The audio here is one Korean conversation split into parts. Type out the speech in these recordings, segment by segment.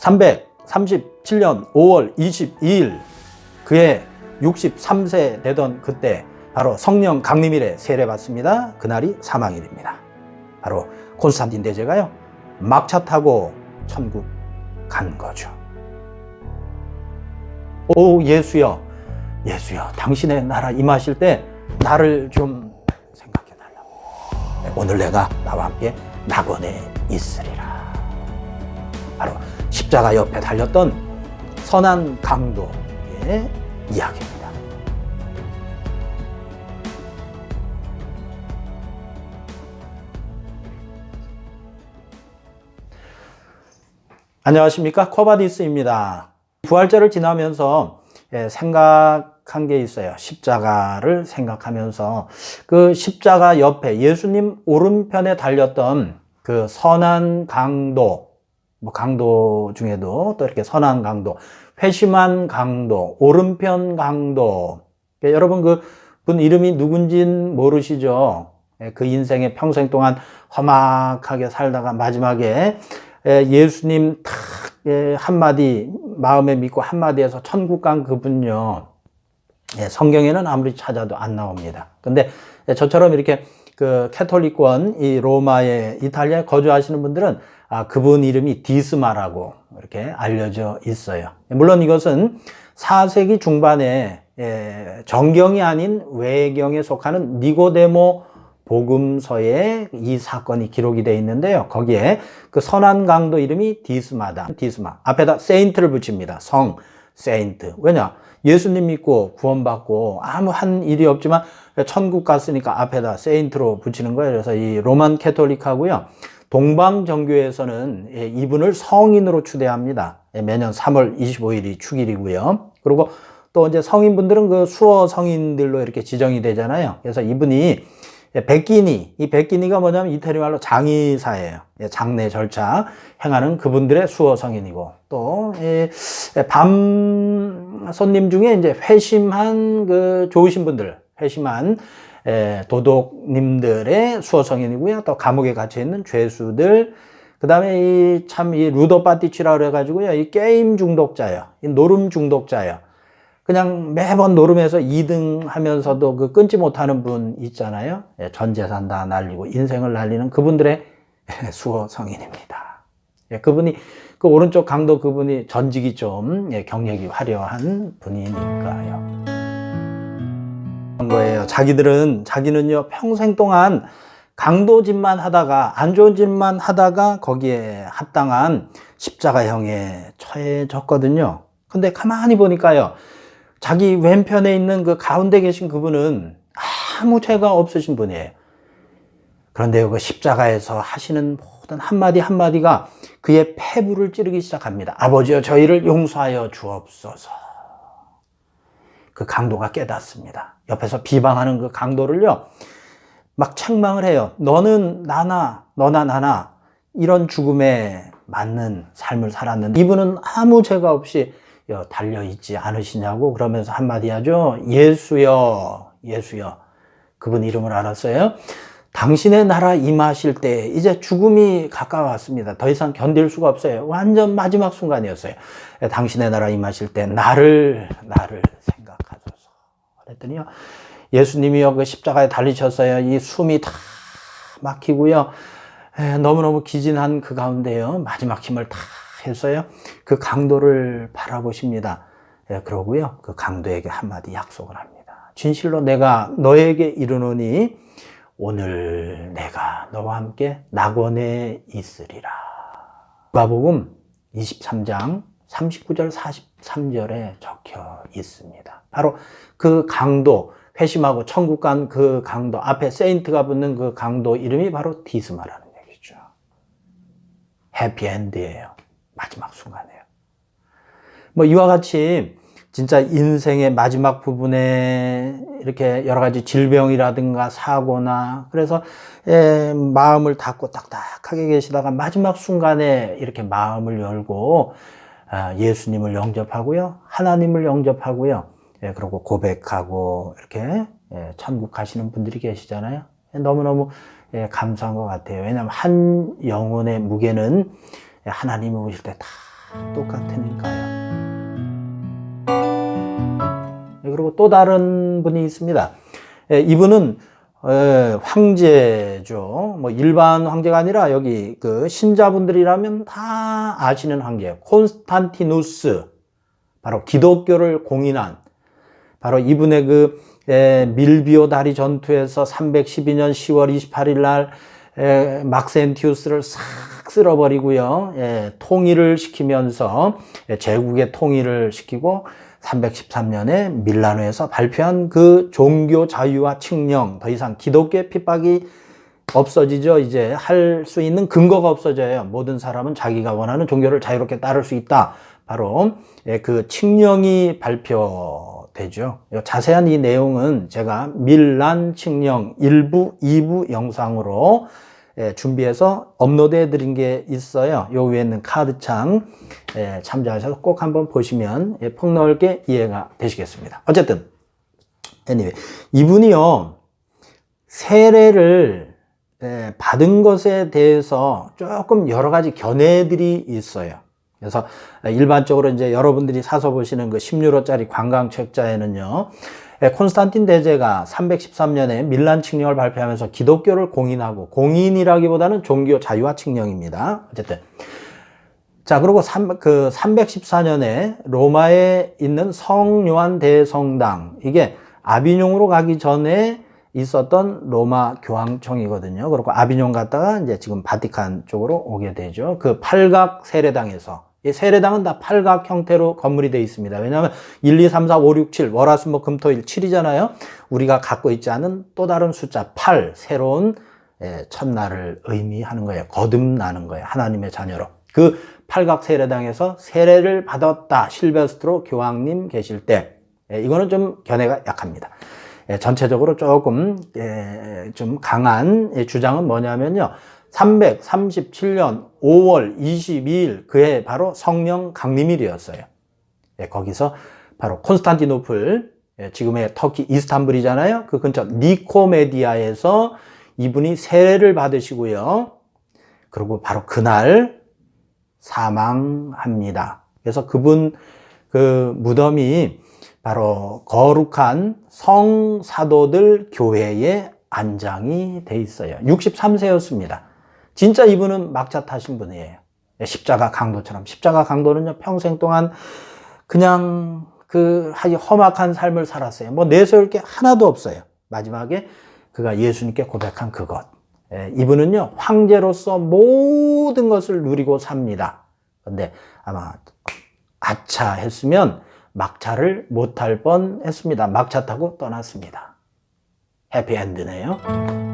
337년 5월 22일 그의 63세 되던 그때 바로 성령 강림일에 세례받습니다. 그날이 사망일입니다. 바로 콘스탄틴 대제가요. 막차 타고 천국 간 거죠. 오 예수여 예수여 당신의 나라 임하실 때 나를 좀 생각해 달라고 오늘 내가 나와 함께 낙원에 있으리라 바로 십자가 옆에 달렸던 선한 강도의 이야기입니다. 안녕하십니까 코바디스입니다. 부활절을 지나면서 예, 생각한 게 있어요. 십자가를 생각하면서 그 십자가 옆에 예수님 오른편에 달렸던 그 선한 강도, 뭐 강도 중에도 또 이렇게 선한 강도, 회심한 강도, 오른편 강도. 예, 여러분 그 분 이름이 누군진 모르시죠? 예, 그 인생의 평생 동안 험악하게 살다가 마지막에 예, 예수님 탁 예, 한마디 마음에 믿고 한마디에서 천국 간 그분요. 예, 성경에는 아무리 찾아도 안 나옵니다. 근데 저처럼 이렇게 그 캐톨릭권 이 로마에 이탈리아에 거주하시는 분들은 아, 그분 이름이 디스마라고 이렇게 알려져 있어요. 물론 이것은 4세기 중반에 예, 정경이 아닌 외경에 속하는 니고데모 복음서에 이 사건이 기록이 되어 있는데요. 거기에 그 선한 강도 이름이 디스마다. 디스마. 앞에다 세인트를 붙입니다. 성, 세인트. 왜냐? 예수님 믿고 구원받고 아무 한 일이 없지만 천국 갔으니까 앞에다 세인트로 붙이는 거예요. 그래서 이 로만 캐톨릭하고요. 동방 정교에서는 예, 이분을 성인으로 추대합니다. 예, 매년 3월 25일이 축일이고요. 그리고 또 이제 성인분들은 그 수어 성인들로 이렇게 지정이 되잖아요. 그래서 이분이 백기니, 이 백기니가 뭐냐면 이태리 말로 장의사예요. 예, 장례 절차 행하는 그분들의 수어 성인이고, 또, 밤 손님 중에 이제 회심한 그 좋으신 분들, 회심한 도독님들의 수어 성인이고요. 또 감옥에 갇혀 있는 죄수들, 그 다음에 이 참 이 루도파티치라 그래가지고요. 이 게임 중독자예요. 이 노름 중독자예요. 그냥 매번 노름에서 2등 하면서도 그 끊지 못하는 분 있잖아요. 예, 전 재산 다 날리고 인생을 날리는 그분들의 수호 성인입니다. 예, 그분이 그 오른쪽 강도 그분이 전직이 좀 예, 경력이 화려한 분이니까요. 자기들은 자기는요 평생 동안 강도 짓만 하다가 안 좋은 짓만 하다가 거기에 합당한 십자가형에 처해졌거든요. 근데 가만히 보니까요. 자기 왼편에 있는 그 가운데 계신 그분은 아무 죄가 없으신 분이에요. 그런데 그 십자가에서 하시는 모든 한마디 한마디가 그의 폐부를 찌르기 시작합니다. 아버지여 저희를 용서하여 주옵소서. 그 강도가 깨닫습니다. 옆에서 비방하는 그 강도를요, 막 책망을 해요. 너는 나나, 너나 나나, 이런 죽음에 맞는 삶을 살았는데, 이분은 아무 죄가 없이 달려있지 않으시냐고 그러면서 한마디 하죠. 예수여, 예수여. 그분 이름을 알았어요. 당신의 나라 임하실 때 이제 죽음이 가까웠습니다. 더 이상 견딜 수가 없어요. 완전 마지막 순간이었어요. 당신의 나라 임하실 때 나를, 나를. 그랬더니요. 예수님이요, 그 십자가에 달리셨어요. 이 숨이 다 막히고요. 너무너무 기진한 그 가운데요. 마지막 힘을 다 했어요. 그 강도를 바라보십니다. 예, 그러고요. 그 강도에게 한마디 약속을 합니다. 진실로 내가 너에게 이르노니 오늘 내가 너와 함께 낙원에 있으리라. 마복음 23장 39절 43절에 적혀 있습니다. 바로 그 강도 회심하고 천국 간 그 강도 앞에 세인트가 붙는 그 강도 이름이 바로 디스마라는 얘기죠. 해피엔드예요. 마지막 순간이에요. 뭐 이와 같이 진짜 인생의 마지막 부분에 이렇게 여러 가지 질병이라든가 사고나 그래서 예, 마음을 닫고 딱딱하게 계시다가 마지막 순간에 이렇게 마음을 열고 아, 예수님을 영접하고요. 하나님을 영접하고요. 예, 그리고 고백하고 이렇게 예, 천국 가시는 분들이 계시잖아요. 너무너무 예, 감사한 것 같아요. 왜냐하면 한 영혼의 무게는 하나님이 오실 때 다 똑같으니까요. 네, 그리고 또 다른 분이 있습니다. 예, 이분은 에, 황제죠. 뭐 일반 황제가 아니라 여기 그 신자분들이라면 다 아시는 황제 콘스탄티누스 바로 기독교를 공인한 바로 이분의 그 에, 밀비오 다리 전투에서 312년 10월 28일 날 에, 막센티우스를 싹 쓸어버리고요. 예, 통일을 시키면서 예, 제국의 통일을 시키고 313년에 밀라노에서 발표한 그 종교 자유와 칙령 더 이상 기독교의 핍박이 없어지죠. 이제 할 수 있는 근거가 없어져요. 모든 사람은 자기가 원하는 종교를 자유롭게 따를 수 있다. 바로 예, 그 칙령이 발표되죠. 자세한 이 내용은 제가 밀란 칙령 1부, 2부 영상으로 예, 준비해서 업로드해 드린 게 있어요. 요 위에 있는 카드창 예, 참조하셔서 꼭 한번 보시면 예, 폭넓게 이해가 되시겠습니다. 어쨌든 anyway, 이분이요 세례를 예, 받은 것에 대해서 조금 여러 가지 견해들이 있어요. 그래서 일반적으로 이제 여러분들이 사서 보시는 그 10유로짜리 관광 책자에는요. 예, 콘스탄틴 대제가 313년에 밀란 칙령을 발표하면서 기독교를 공인하고 공인이라기보다는 종교 자유화 칙령입니다. 어쨌든 자 그리고 3, 그 314년에 로마에 있는 성 요한 대성당 이게 아비뇽으로 가기 전에 있었던 로마 교황청이거든요. 그리고 아비뇽 갔다가 이제 지금 바티칸 쪽으로 오게 되죠. 그 팔각 세례당에서 이 세례당은 다 팔각 형태로 건물이 되어 있습니다. 왜냐하면 1, 2, 3, 4, 5, 6, 7, 월화수목 금토일 7이잖아요. 우리가 갖고 있지 않은 또 다른 숫자 8, 새로운 예, 첫날을 의미하는 거예요. 거듭나는 거예요. 하나님의 자녀로. 그 팔각 세례당에서 세례를 받았다. 실베스트로 교황님 계실 때. 예, 이거는 좀 견해가 약합니다. 예, 전체적으로 조금 예, 좀 강한 예, 주장은 뭐냐면요. 337년 5월 22일 그해 바로 성령 강림일이었어요. 예, 거기서 바로 콘스탄티노플 예, 지금의 터키 이스탄불이잖아요. 그 근처 니코메디아에서 이분이 세례를 받으시고요. 그리고 바로 그날 사망합니다. 그래서 그분 그 무덤이 바로 거룩한 성사도들 교회에 안장이 돼 있어요. 63세였습니다. 진짜 이분은 막차 타신 분이에요. 십자가 강도처럼. 십자가 강도는요, 평생 동안 그냥 그 험악한 삶을 살았어요. 뭐 내세울 게 하나도 없어요. 마지막에 그가 예수님께 고백한 그것. 예, 이분은요, 황제로서 모든 것을 누리고 삽니다. 근데 아마 아차 했으면 막차를 못탈뻔 했습니다. 막차 타고 떠났습니다. 해피엔드네요.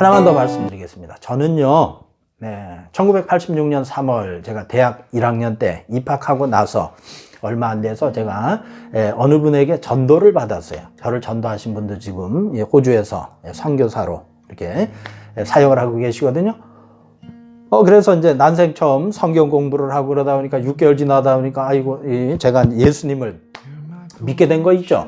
네, 하나만 더 말씀드리겠습니다. 저는요, 네, 1986년 3월 제가 대학 1학년 때 입학하고 나서 얼마 안 돼서 제가 예, 어느 분에게 전도를 받았어요. 저를 전도하신 분도 지금 예, 호주에서 예, 선교사로 이렇게 예, 사역을 하고 계시거든요. 어, 그래서 이제 난생 처음 성경 공부를 하고 그러다 보니까 6개월 지나다 보니까 아이고, 이 제가 예수님을 믿게 된 거 있죠.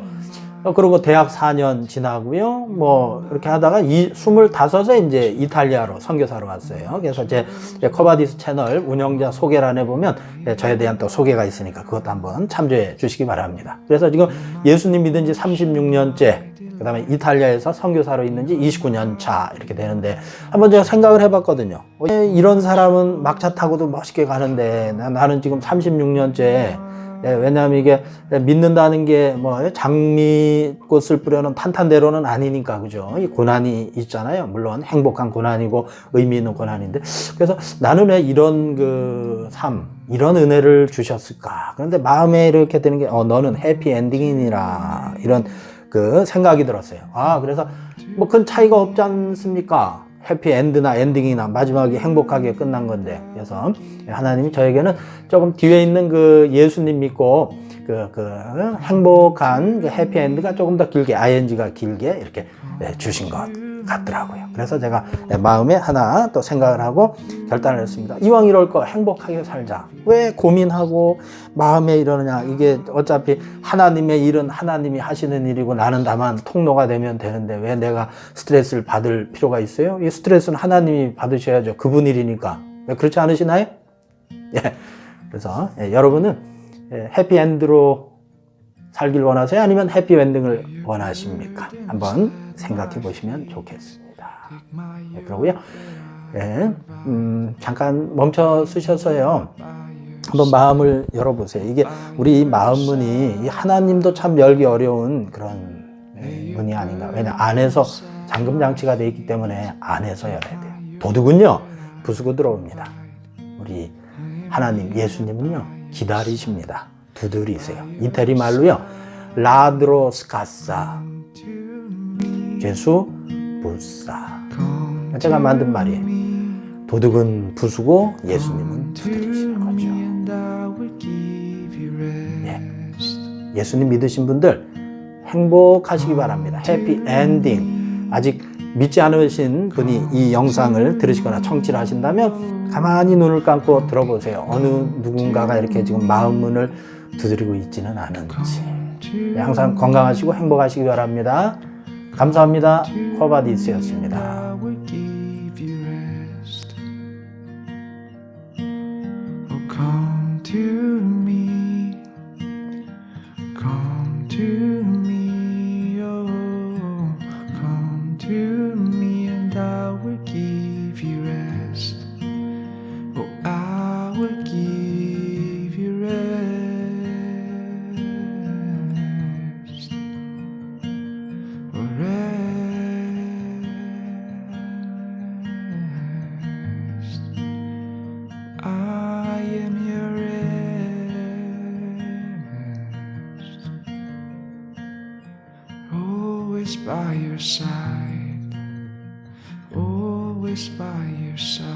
어, 그리고 대학 4년 지나고요. 뭐, 이렇게 하다가 이, 25에 이제 이탈리아로 선교사로 왔어요. 그래서 제, 제 커바디스 채널 운영자 소개란에 보면 예, 저에 대한 또 소개가 있으니까 그것도 한번 참조해 주시기 바랍니다. 그래서 지금 예수님 믿은 지 36년째, 그 다음에 이탈리아에서 선교사로 있는 지 29년 차 이렇게 되는데 한번 제가 생각을 해 봤거든요. 어, 이런 사람은 막차 타고도 멋있게 가는데 나- 나는 지금 36년째 예, 왜냐하면 이게 믿는다는 게 뭐 장미꽃을 뿌려는 탄탄대로는 아니니까 그죠? 이 고난이 있잖아요. 물론 행복한 고난이고 의미 있는 고난인데 그래서 나는 왜 이런 그 삶, 이런 은혜를 주셨을까? 그런데 마음에 이렇게 드는 게 어, 너는 해피 엔딩이니라 이런 그 생각이 들었어요. 아 그래서 뭐 큰 차이가 없지 않습니까? 해피 엔드나 엔딩이나 마지막이 행복하게 끝난 건데. 그래서 하나님이 저에게는 조금 뒤에 있는 그 예수님 믿고 그, 그 행복한 그 해피 엔드가 조금 더 길게 ing가 길게 이렇게 예, 주신 것 같더라고요. 그래서 제가 예, 마음에 하나 또 생각을 하고 결단을 했습니다. 이왕 이럴 거 행복하게 살자. 왜 고민하고 마음에 이러느냐. 이게 어차피 하나님의 일은 하나님이 하시는 일이고 나는 다만 통로가 되면 되는데 왜 내가 스트레스를 받을 필요가 있어요? 이 스트레스는 하나님이 받으셔야죠. 그분 일이니까. 왜 그렇지 않으시나요? 예. 그래서 예, 여러분은 예, 해피엔드로 살길 원하세요? 아니면 해피엔딩을 원하십니까? 한번 생각해 보시면 좋겠습니다. 예, 그러고요. 예, 음, 잠깐 멈춰 쓰셔서요. 한번 마음을 열어보세요. 이게 우리 마음 문이 이 하나님도 참 열기 어려운 그런 예, 문이 아닌가. 왜냐 안에서 잠금 장치가 되어 있기 때문에 안에서 열어야 돼요. 도둑은요 부수고 들어옵니다. 우리 하나님 예수님은요 기다리십니다. 두드리세요. 이태리 말로요 라드로 스카사 죄수 불사. 제가 만든 말이에요. 도둑은 부수고 예수님은 두드리시는 거죠. 예. 예수님 믿으신 분들 행복하시기 바랍니다. 해피 엔딩. 아직 믿지 않으신 분이 이 영상을 들으시거나 청취를 하신다면 가만히 눈을 감고 들어보세요. 어느 누군가가 이렇게 지금 마음 문을 두드리고 있지는 않은지. 네, 항상 건강하시고 행복하시기 바랍니다. 감사합니다. rest. Oh, come your side. Always by your side.